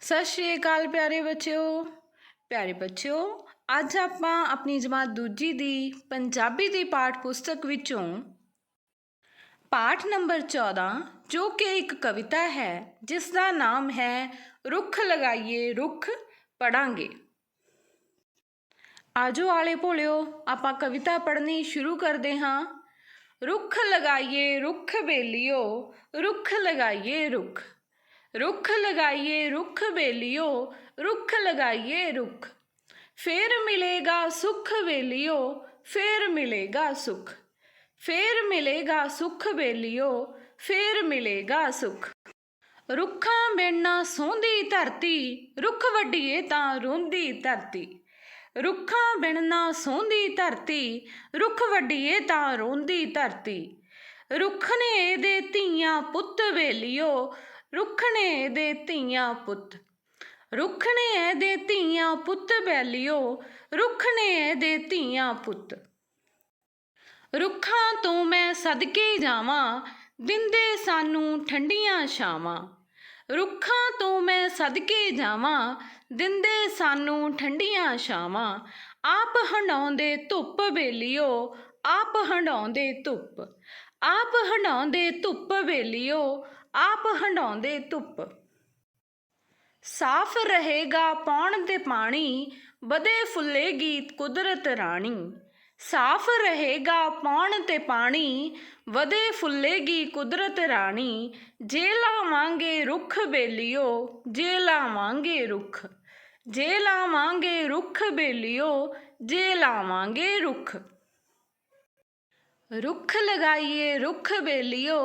ਸਤਿ ਸ਼੍ਰੀ ਅਕਾਲ ਪਿਆਰੇ ਬੱਚਿਓ। ਪਿਆਰੇ ਬੱਚਿਓ, ਅੱਜ ਆਪਾਂ ਆਪਣੀ ਜਮਾਤ ਦੂਜੀ ਦੀ ਪੰਜਾਬੀ ਦੀ ਪਾਠ ਪੁਸਤਕ ਵਿੱਚੋਂ ਪਾਠ ਨੰਬਰ 14 ਜੋ ਕਿ ਇੱਕ ਕਵਿਤਾ ਹੈ, ਜਿਸ ਦਾ ਨਾਮ ਹੈ, ਰੁੱਖ ਲਗਾਈਏ ਰੁੱਖ, ਪੜਾਂਗੇ। ਆਜੋ ਆਲੇ ਭੋਲਿਓ, ਆਪਾਂ ਕਵਿਤਾ ਪੜ੍ਹਨੀ ਸ਼ੁਰੂ ਕਰਦੇ ਹਾਂ। ਰੁੱਖ ਲਗਾਈਏ ਰੁੱਖ ਬੇਲੀਓ, ਰੁੱਖ ਲਗਾਈਏ ਰੁੱਖ। ਰੁੱਖ ਲਗਾਈਏ, ਰੁੱਖ ਬੇਲੀਓ ਰੁੱਖ ਲਗਾਈਏ ਰੁੱਖ। ਫੇਰ ਮਿਲੇਗਾ ਸੁਖ ਬੇਲੀਓ ਫੇਰ ਮਿਲੇਗਾ ਸੁਖ। ਫੇਰ ਮਿਲੇਗਾ ਸੁਖ ਬੇਲੀਓ ਫੇਰ ਮਿਲੇਗਾ ਸੁਖ। ਰੁੱਖਾਂ ਬਿਨਾਂ ਸੌਂਦੀ ਧਰਤੀ, ਰੁੱਖ ਵੱਡੀਏ ਤਾਂ ਰੋਂਦੀ ਧਰਤੀ। ਰੁੱਖਾਂ ਬਿਨ ਸੌਂਦੀ ਧਰਤੀ, ਰੁੱਖ ਵੱਡੀਏ ਤਾਂ ਰੋਂਦੀ ਧਰਤੀ। ਰੁੱਖ ਨੇ ਇਹਦੇ ਧੀਆਂ ਪੁੱਤ ਵੇਲਿਓ ਰੁੱਖ ਨੇ ਇਹਦੇ ਧੀਆਂ ਪੁੱਤ ਰੁੱਖ ਨੇ ਧੀਆਂ ਪੁੱਤ ਬੈਲਿਓ ਰੁੱਖ ਦੇ ਧੀਆਂ ਪੁੱਤ। ਰੁੱਖਾਂ ਤੋਂ ਮੈਂ ਸਦਕੇ ਜਾਵਾਂ, ਦਿੰਦੇ ਸਾਨੂੰ ਠੰਡੀਆਂ ਛਾਵਾਂ। ਰੁੱਖਾਂ ਤੋਂ ਮੈਂ ਸਦਕੇ ਜਾਵਾਂ, ਦਿੰਦੇ ਸਾਨੂੰ ਠੰਡੀਆਂ ਛਾਵਾਂ। ਆਪ ਹੰਡਾਉਂਦੇ ਧੁੱਪ ਬੇਲੀਓ, ਆਪ ਹੰਡਾਉਂਦੇ ਧੁੱਪ। ਆਪ ਹੰਡਾਉਂਦੇ ਧੁੱਪ ਬੇਲੀਓ ਆਪ ਹੰਡਾਉਂਦੇ ਧੁੱਪ। ਸਾਫ਼ ਰਹੇਗਾ ਪੌਣ ਤੇ ਪਾਣੀ, ਵਧੇ ਫੁੱਲੇਗੀ ਕੁਦਰਤ ਰਾਣੀ। ਸਾਫ਼ ਰਹੇਗਾ ਪੌਣ ਤੇ ਪਾਣੀ, ਵਧੇ ਫੁੱਲੇਗੀ ਕੁਦਰਤ ਰਾਣੀ। ਜੇ ਲਾਵਾਂਗੇ ਰੁੱਖ ਬੇਲੀਓ ਜੇ ਲਾਵਾਂਗੇ ਰੁੱਖ। ਜੇ ਲਾਵਾਂਗੇ ਰੁੱਖ ਬੇਲੀਓ ਜੇ ਲਾਵਾਂਗੇ ਰੁੱਖ। ਰੁੱਖ ਲਗਾਈਏ ਰੁੱਖ ਬੇਲੀਓ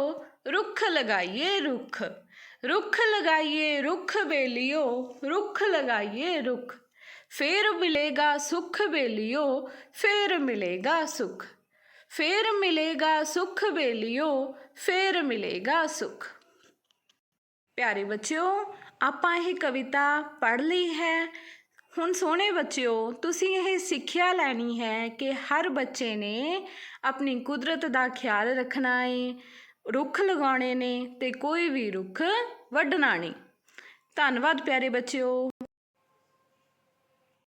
ਰੁੱਖ ਲਗਾਈਏ ਰੁੱਖ ਰੁੱਖ ਲਗਾਈਏ ਰੁੱਖ ਬੇਲੀਓ ਰੁੱਖ ਲਗਾਈਏ ਰੁੱਖ ਫੇਰ ਮਿਲੇਗਾ ਸੁਖ ਬੇਲੀਓ ਫੇਰ ਮਿਲੇਗਾ ਸੁਖ ਫੇਰ ਮਿਲੇਗਾ ਸੁਖ ਬੇਲੀਓ ਫੇਰ ਮਿਲੇਗਾ ਸੁਖ ਪਿਆਰੇ ਬੱਚਿਓ ਆਪਾਂ ਇਹ ਕਵਿਤਾ ਪੜ੍ਹ ਲਈ ਹੈ ਹੁਣ ਸੋਹਣੇ ਬੱਚਿਓ, ਤੁਸੀਂ ਇਹ ਸਿੱਖਿਆ ਲੈਣੀ ਹੈ ਕਿ ਹਰ ਬੱਚੇ ਨੇ ਆਪਣੀ ਕੁਦਰਤ ਦਾ ਖਿਆਲ ਰੱਖਣਾ ਹੈ ਰੁੱਖ ਲਗਾਉਣੇ ਨੇ ਤੇ ਕੋਈ ਵੀ ਰੁੱਖ ਵੱਢਣਾ ਨਹੀਂ। ਧੰਨਵਾਦ ਪਿਆਰੇ ਬੱਚਿਓ।